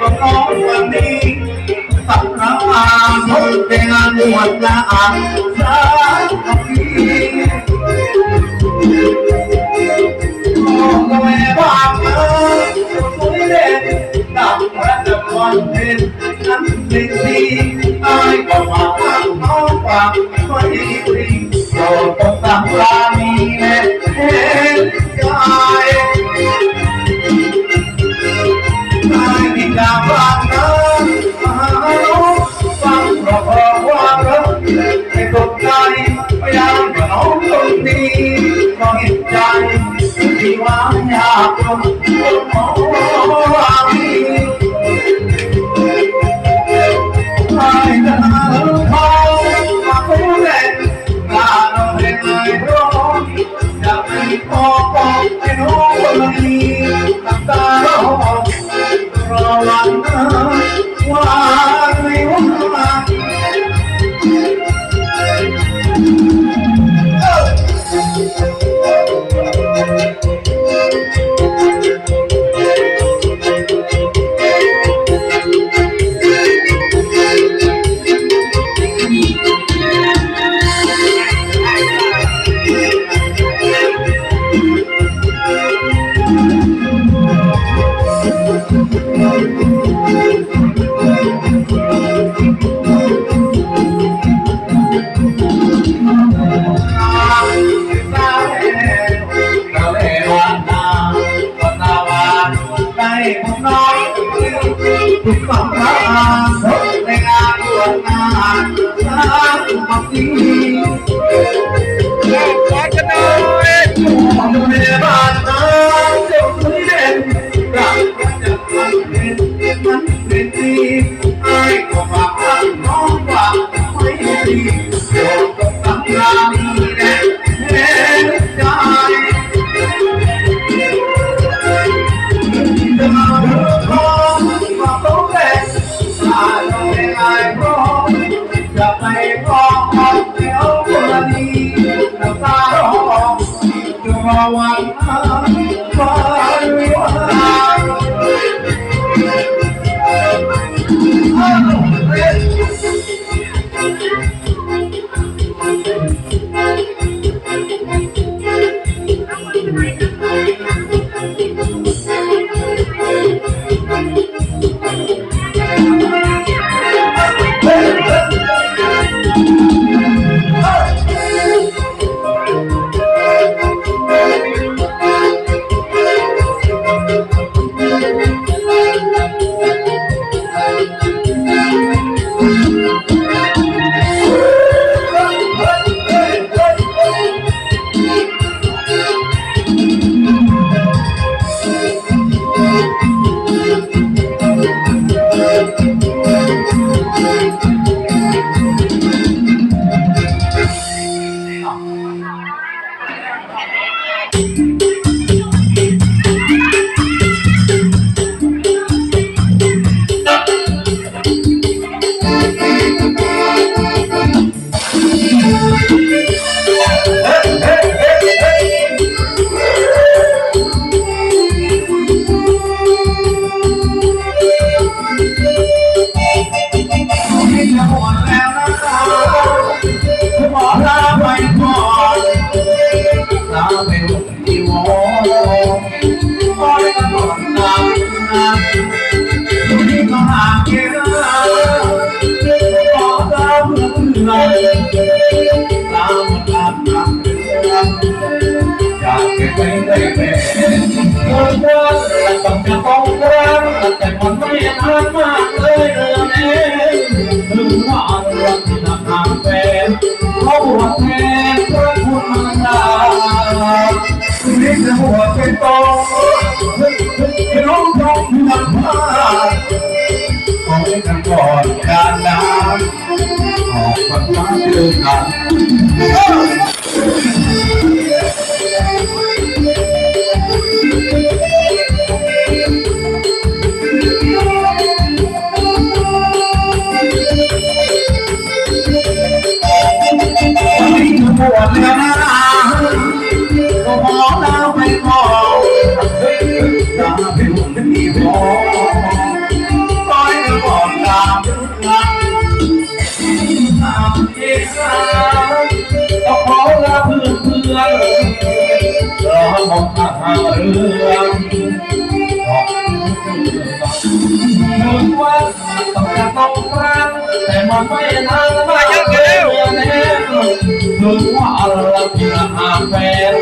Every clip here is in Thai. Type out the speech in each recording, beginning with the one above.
บอกน้วันนี้สักครั้งมพบแต่งนหวดละอาสักทีมองแม่บ้านเออสวยเด่นดังพระจักรวรรดินั้นเป็นดีตายก็มาทางน้องฝากไว้ดีโปรดต้องตั้งใจ ที่วาอยากลงคนมอ ทุกความรักในงานบวชงานสร้างความดีกอดกันหน่อยความดูในบ้านนาเจ้าคุยเล่นรักจะมันเป็นมันเป็นดีไอ้ก็ฝากรักน้องฝากไม่ดีโปรด รอวันฟ้าวิวา คนเดินแต่ต้องจะต้องรักแต่มันไม่นานมากเลยเรื่องนี้ถึงว่าเรื่องที่นำทางแฟนเขาหัวแทนพระคุณมารดาชีวิตจะหัวเป็นโตให้น้องท้องนำพาขอให้กันก่อนการน้ำขอบคุณมากเจอกั ปวดเนื้อร้าก็พอแล้วไม่พออย่าไปห่วงนี่พอปล่อยเธบอกตามหลักตามเอารก็พอแล้เพื่อนเพื่อนรอมองหาเรื่องถึงว่าต้องการต้องรักแต่มันไม่นาน ถึงว่าเราเพียงหาแฟน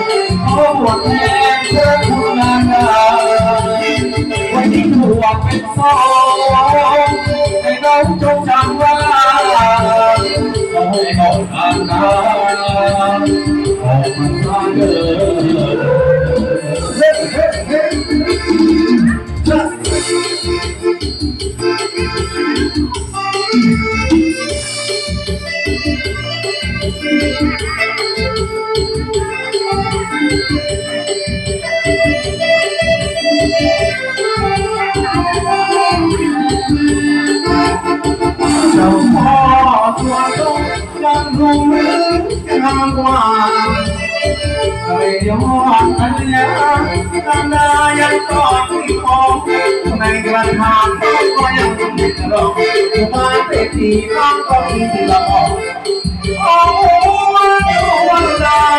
เขาหวังแทนเพื่อคุณนานวันนี้ถูกเป็นสองให้เราจงจำว่าโอ้ยน้องทางการออกมันเดิน เจ้าพ่อตัวตรงยังรู้มืองามกว่าเคยย้อนอันยาตานายังต้อดที่คอในกระถางก็ยังมีกรอกผู้มาเตะทีน้องก็มีละออโอ้วันวันดาว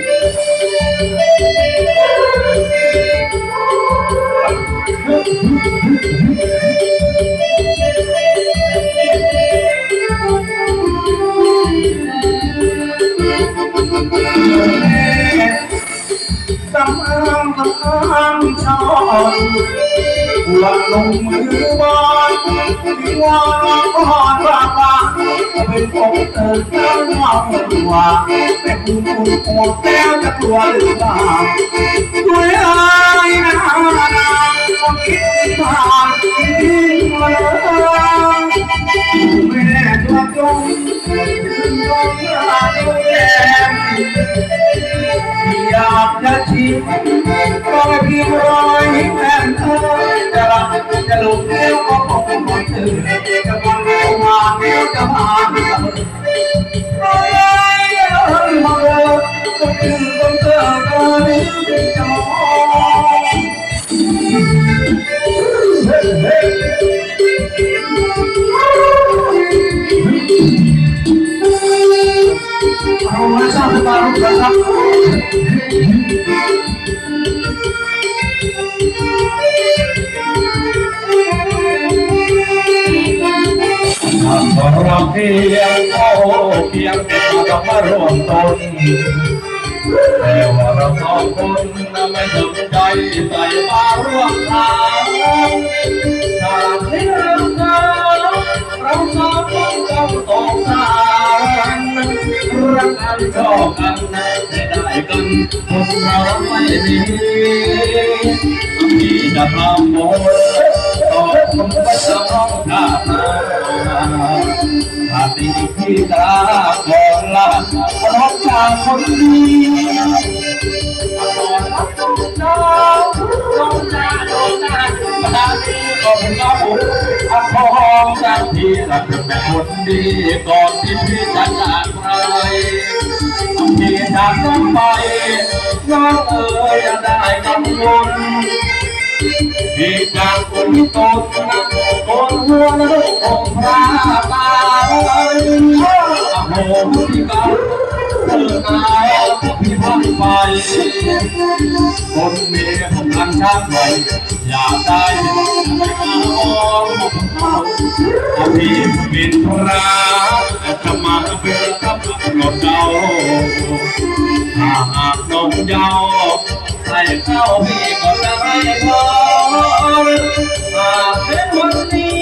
ลงมือบอลวิวอนกอดว่าว่า เป็นผมเติมเจ้าเมาว่าแต่คุณคุณปวดแล้วจะกลัวหรือเปล่าด้วยอายนะนะต้องคิดผ่านที่มาเลยแม่ตัวจงยืนตรงหน้าดูแลอยากจะชิมก็เพียงรอยแฟ ครับของเราเพียงโอ้เพียงเป็นเรามารวมตนแต่ว่าเราสองคนไม่สนใจใส่มาร่วมทางจากที่เรา เราสองคนต้องตกตามรักกันชอบกันไม่ได้กันคนเราไม่มีมีจะทำหมดต่อคนไม่จะมองข้ามมาหากดีที่ตาก่อนลารักจากคนดีก่อนรักต้องเจ้าต้องจ้าต้องจามาดีก่อนเจ้าอัพ พี่รักเป็นคนดีก่อนที่พี่จะจากไปพี่จากนั้นไปน้องเอ๋ยจะได้กังวลที่จากคนตนคนหัวแลูกของพระบาทอโหที่เก่าเธอตายพี่พัน ไปคนมีผมกันชาติใหม่อยากได้ไม่มาออกเอาพี่บินธุระจะมาเป็นกับรถเก่าถ้าหากน้องเยาให้เข้าพี่ก็จะให้พอหากเป็นวันนี้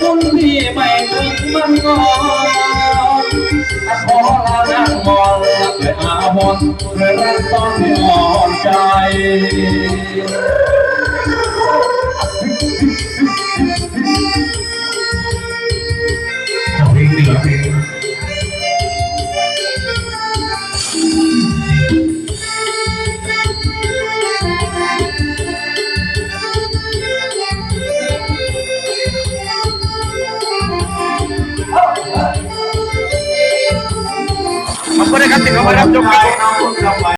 คุณพี่ไม่ถึงมันก่อน อาบนเธอรักต้องอ่อนใจเพลงเหนือเพลง เขามารับชมครับผมา